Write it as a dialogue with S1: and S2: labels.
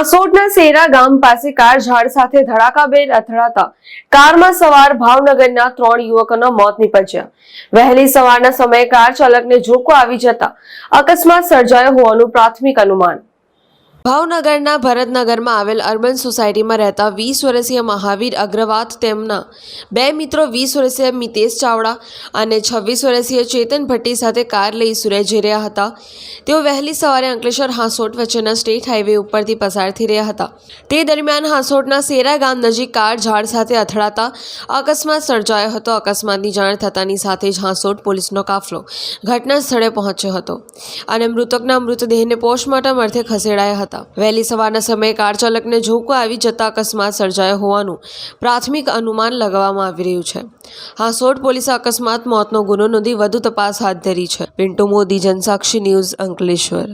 S1: હાંસોટના સેરા ગામ પાસે કાર ઝાડ સાથે ધડાકાભેર અથડાતા કારમાં સવાર ભાવનગરના ત્રણ યુવકોના મોત નીપજ્યા. વહેલી સવારના સમયે કાર ચાલકને ઝોકો આવી જતા અકસ્માત સર્જાયો હોવાનું પ્રાથમિક અનુમાન. ભાવનગરના ભરતનગરમાં આવેલ અર્બન સોસાયટીમાં રહેતા વીસ વર્ષીય મહાવીર અગ્રવાત તેમના બે મિત્રો વીસ વર્ષીય મિતેશ ચાવડા અને છવ્વીસ વર્ષીય ચેતન ભટ્ટી સાથે કાર લઈ સુરત જઈ રહ્યા હતા. તેઓ વહેલી સવારે અંકલેશ્વર હાંસોટ વચ્ચેના સ્ટેટ હાઈવે ઉપરથી પસાર થઈ રહ્યા હતા. તે દરમિયાન હાંસોટના સેરા ગામ નજીક કાર ઝાડ સાથે અથડાતા અકસ્માત સર્જાયો હતો. અકસ્માતની જાણ થતાની સાથે જ હાંસોટ પોલીસનો કાફલો ઘટના સ્થળે પહોંચ્યો હતો અને મૃતકના મૃતદેહને પોસ્ટમોર્ટમ અર્થે ખસેડાયા હતા. વહેલી સવારના સમયે કાર ચાલકને ઝોકો આવી જતા અકસ્માત સર્જાયો હોવાનું પ્રાથમિક અનુમાન લગાવવામાં આવી રહ્યું છે. હાંસોડ પોલીસે અકસ્માત, મોતનો ગુનો નોંધી વધુ તપાસ હાથ ધરી છે. પિન્ટુ મોદી, જનસાક્ષી ન્યૂઝ અંકલેશ્વર.